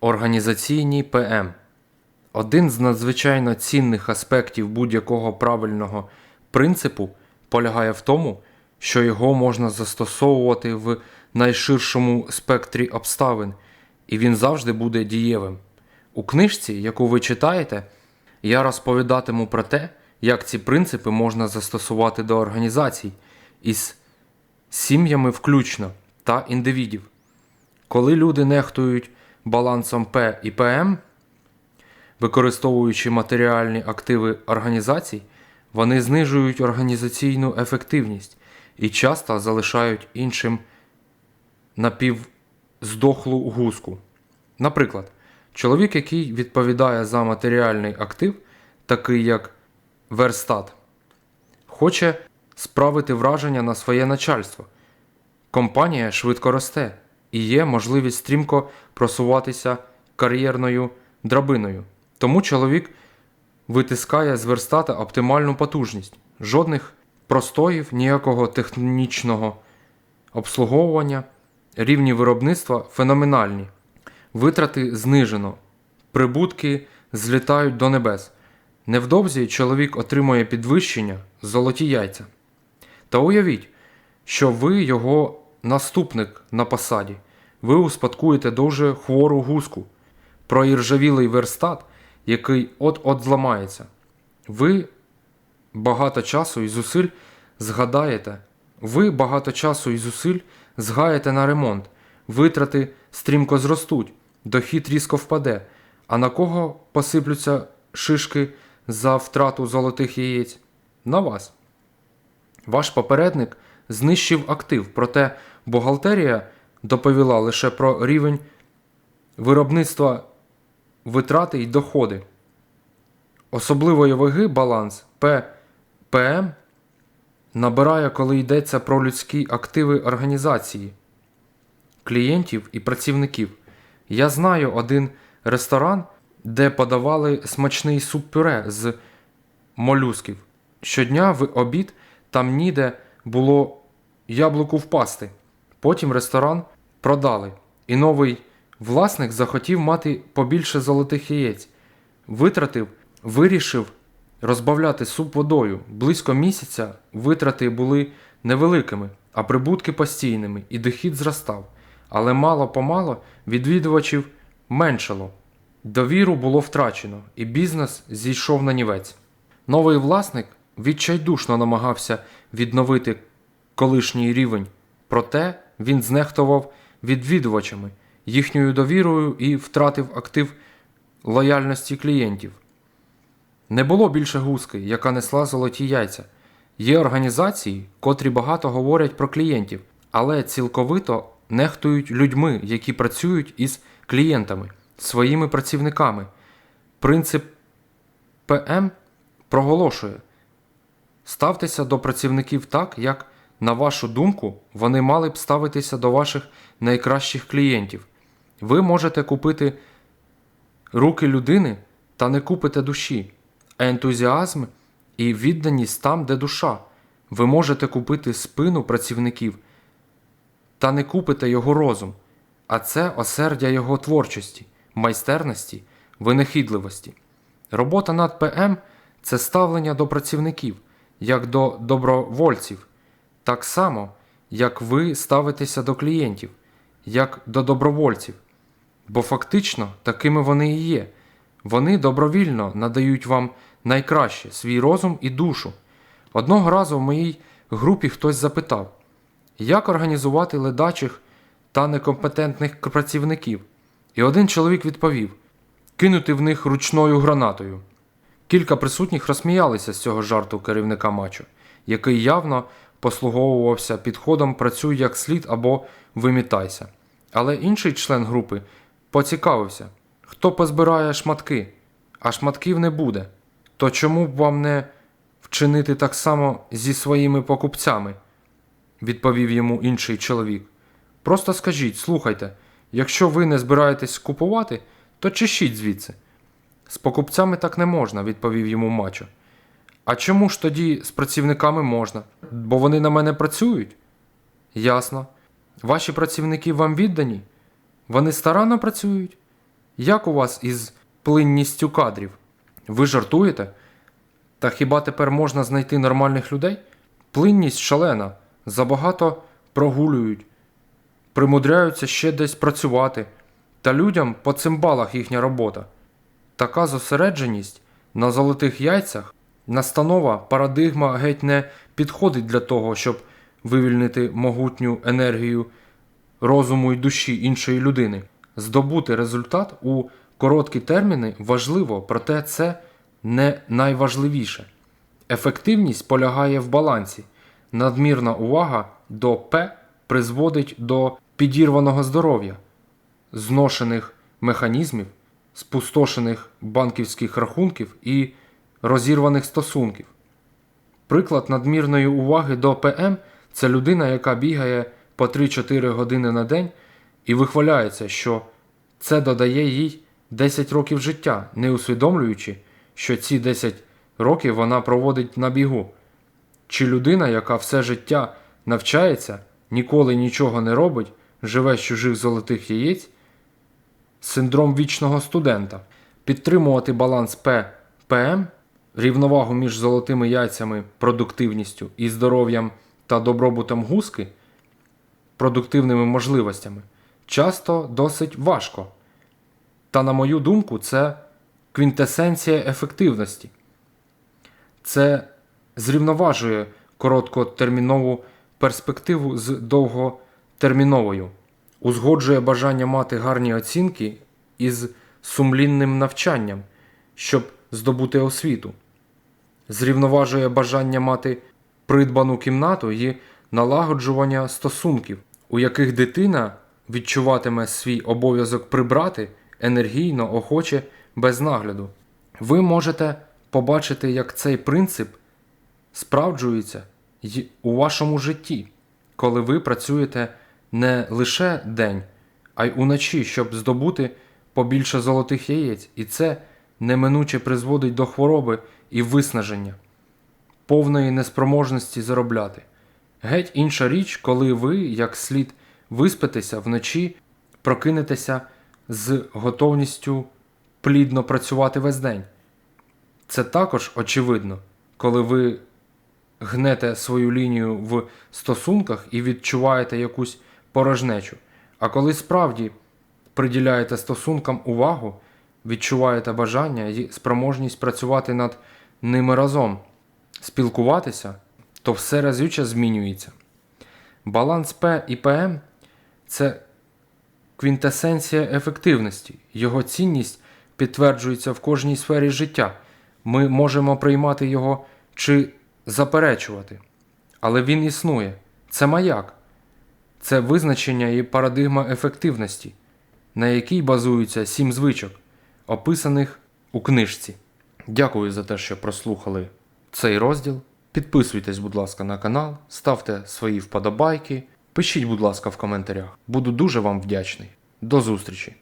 Організаційні ПМ один з надзвичайно цінних аспектів будь-якого правильного принципу полягає в тому, що його можна застосовувати в найширшому спектрі обставин, і він завжди буде дієвим. У книжці, яку ви читаєте, я розповідатиму про те, як ці принципи можна застосувати до організацій із сім'ями включно та індивідів. Коли люди нехтують балансом П і ПМ, використовуючи матеріальні активи організацій, вони знижують організаційну ефективність і часто залишають іншим напівздохлу гуску. Наприклад, чоловік, який відповідає за матеріальний актив, такий як верстат, хоче справити враження на своє начальство. Компанія швидко росте і є можливість стрімко просуватися кар'єрною драбиною. Тому чоловік витискає з верстата оптимальну потужність, жодних простоїв, ніякого технічного обслуговування, рівні виробництва феноменальні, витрати знижено, прибутки злітають до небес. Невдовзі чоловік отримує підвищення золоті яйця. Та уявіть, що ви його наступник на посаді. Ви успадкуєте дуже хвору гуску, проіржавілий верстат, який от-от зламається. Ви багато часу і зусиль згадаєте, ви багато часу і зусиль згаєте на ремонт, витрати стрімко зростуть, дохід різко впаде. А на кого посиплються шишки за втрату золотих яєць? На вас. Ваш попередник знищив актив, проте бухгалтерія доповіла лише про рівень виробництва витрати й доходи. Особливої ваги баланс ППМ набирає, коли йдеться про людські активи організації, клієнтів і працівників. Я знаю один ресторан, де подавали смачний суп-пюре з молюсків. Щодня в обід там ніде було яблуку впасти. Потім ресторан продали, і новий власник захотів мати побільше золотих яєць. Витратив, вирішив розбавляти суп водою. Близько місяця витрати були невеликими, а прибутки постійними, і дохід зростав. Але мало помало відвідувачів меншало. Довіру було втрачено, і бізнес зійшов на нівець. Новий власник відчайдушно намагався відновити колишній рівень, проте він знехтував відвідувачами, їхньою довірою і втратив актив лояльності клієнтів. Не було більше гуски, яка несла золоті яйця. Є організації, котрі багато говорять про клієнтів, але цілковито нехтують людьми, які працюють із клієнтами, своїми працівниками. Принцип ПМ проголошує: ставтеся до працівників так, як, на вашу думку, вони мали б ставитися до ваших найкращих клієнтів. Ви можете купити руки людини та не купите душі, ентузіазм і відданість там, де душа. Ви можете купити спину працівників та не купите його розум, а це осердя його творчості, майстерності, винахідливості. Робота над ПМ це ставлення до працівників, як до добровольців, так само, як ви ставитеся до клієнтів, як до добровольців. Бо фактично такими вони і є. Вони добровільно надають вам найкраще свій розум і душу. Одного разу в моїй групі хтось запитав, як організувати ледачих та некомпетентних працівників. І один чоловік відповів кинути в них ручною гранатою. Кілька присутніх розсміялися з цього жарту керівника матчу, який явно послуговувався підходом працюй як слід або вимітайся. Але інший член групи поцікавився, хто позбирає шматки, а шматків не буде. То чому б вам не вчинити так само зі своїми покупцями? відповів йому інший чоловік. Просто скажіть, слухайте, якщо ви не збираєтесь купувати, то чешіть звідси. З покупцями так не можна, відповів йому мачо. А чому ж тоді з працівниками можна? Бо вони на мене працюють? Ясно. Ваші працівники вам віддані? Вони старанно працюють? Як у вас із плинністю кадрів? Ви жартуєте? Та хіба тепер можна знайти нормальних людей? Плинність шалена, забагато прогулюють, примудряються ще десь працювати, та людям по цимбалах їхня робота. Така зосередженість на золотих яйцях, настанова, парадигма геть не підходить для того, щоб вивільнити могутню енергію розуму і душі іншої людини. Здобути результат у короткі терміни важливо, проте це не найважливіше. Ефективність полягає в балансі. Надмірна увага до П призводить до підірваного здоров'я, зношених механізмів, спустошених банківських рахунків і розірваних стосунків. Приклад надмірної уваги до ПМ це людина, яка бігає по 3-4 години на день і вихваляється, що це додає їй 10 років життя, не усвідомлюючи, що ці 10 років вона проводить на бігу. Чи людина, яка все життя навчається, ніколи нічого не робить, живе з чужих золотих яєць, синдром вічного студента, підтримувати баланс П ПМ, рівновагу між золотими яйцями, продуктивністю і здоров'ям та добробутом гуски, продуктивними можливостями, часто досить важко. Та, на мою думку, це квінтесенція ефективності. Це зрівноважує короткотермінову перспективу з довготерміновою, узгоджує бажання мати гарні оцінки із сумлінним навчанням, щоб здобути освіту, зрівноважує бажання мати придбану кімнату і налагоджування стосунків, у яких дитина відчуватиме свій обов'язок прибрати енергійно, охоче, без нагляду. Ви можете побачити, як цей принцип справджується й у вашому житті, коли ви працюєте не лише день, а й уночі, щоб здобути побільше золотих яєць, і це неминуче призводить до хвороби і виснаження, повної неспроможності заробляти. Геть інша річ, коли ви, як слід виспитеся вночі, прокинетеся з готовністю плідно працювати весь день. Це також очевидно, коли ви гнете свою лінію в стосунках і відчуваєте якусь порожнечу. А коли справді приділяєте стосункам увагу, відчуваєте бажання і спроможність працювати над ними разом, спілкуватися, то все разюче змінюється. Баланс П і ПМ це квінтесенція ефективності. Його цінність підтверджується в кожній сфері життя. Ми можемо приймати його чи заперечувати. Але він існує. Це маяк, це визначення і парадигма ефективності, на якій базуються сім звичок, описаних у книжці. Дякую за те, що прослухали цей розділ. Підписуйтесь, будь ласка, на канал, ставте свої вподобайки, пишіть, будь ласка, в коментарях. Буду дуже вам вдячний. До зустрічі!